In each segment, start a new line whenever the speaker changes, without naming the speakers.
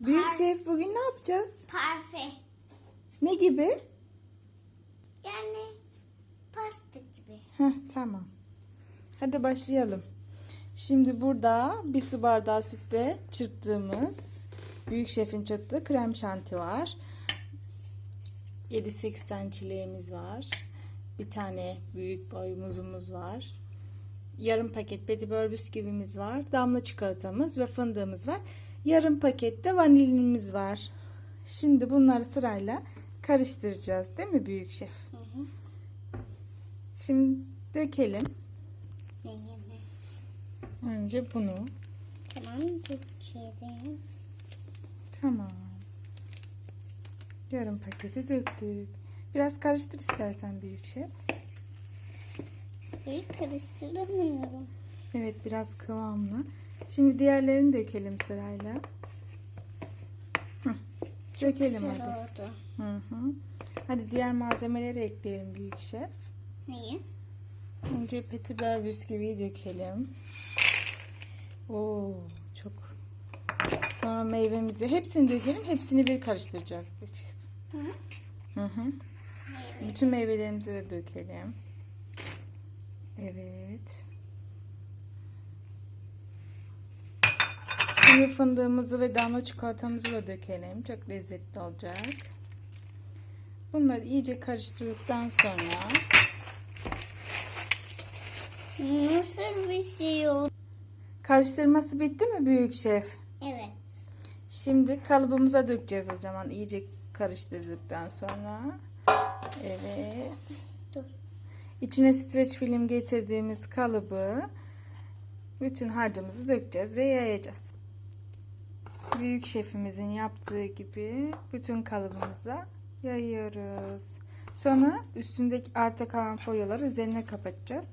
Büyük
Par-
şef bugün ne yapacağız?
Parfe.
Ne gibi?
Yani pasta gibi.
Heh, tamam. Hadi başlayalım. Şimdi burada bir su bardağı sütle çırptığımız Büyük Şef'in çırptığı krem şanti var. 7-8 tane çileğimiz var. Bir tane büyük boy muzumuz var. Yarım paket petibör bisküvimiz var. Damla çikolatamız ve fındığımız var. Yarım pakette vanilinimiz var. Şimdi bunları sırayla karıştıracağız değil mi Büyük Şef?
Hı hı.
Şimdi dökelim.
Neyimiz?
Önce bunu.
Tamam dökelim.
Tamam. Yarım paketi döktük. Biraz karıştır istersen büyük şef.
Böyle karıştıramıyorum.
Evet biraz kıvamlı. Şimdi diğerlerini dökelim sırayla. Hı. Dökelim hadi.
oldu.
Hı hı. Hadi diğer malzemeleri ekleyelim büyük şef.
Neyi?
Önce petibör bisküviyi dökelim. Oo çok. Sonra meyvemizi hepsini dökelim. Hepsini bir karıştıracağız büyük şef.
Hı?
Hı hı.
Meyve.
Bütün meyvelerimizi de dökelim. Evet. Şimdi fındığımızı ve damla çikolatamızı da dökelim. Çok lezzetli olacak. Bunları iyice karıştırdıktan sonra
Nasıl bir şey oldu?
karıştırması bitti mi büyük şef?
Evet.
Şimdi kalıbımıza dökeceğiz o zaman iyice karıştırdıktan sonra. Evet.
Dur.
İçine streç film getirdiğimiz kalıbı bütün harcımızı dökeceğiz ve yayacağız. Büyük şefimizin yaptığı gibi bütün kalıbımıza yayıyoruz. Sonra üstündeki arta kalan folyoları üzerine kapatacağız.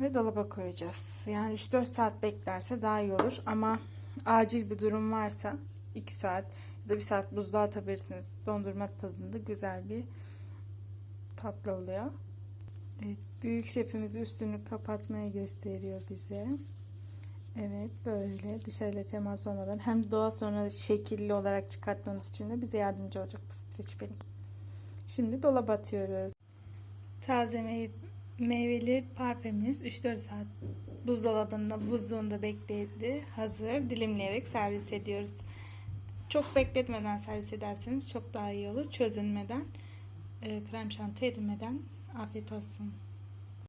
Ve dolaba koyacağız. Yani 3-4 saat beklerse daha iyi olur. Ama acil bir durum varsa 2 saat ya da 1 saat buzluğa atabilirsiniz. Dondurma tadında güzel bir tatlı oluyor. Evet, büyük şefimiz üstünü kapatmaya gösteriyor bize. Evet, böyle dışarıyla temas olmadan hem doğa sonra şekilli olarak çıkartmamız için de bize yardımcı olacak bu streç film. Şimdi dolaba atıyoruz. Taze meyve, meyveli parfemiz 3-4 saat buzdolabında, buzluğunda bekledi. Hazır. Dilimleyerek servis ediyoruz. Çok bekletmeden servis ederseniz çok daha iyi olur. Çözünmeden, e, krem şanti erimeden afiyet olsun.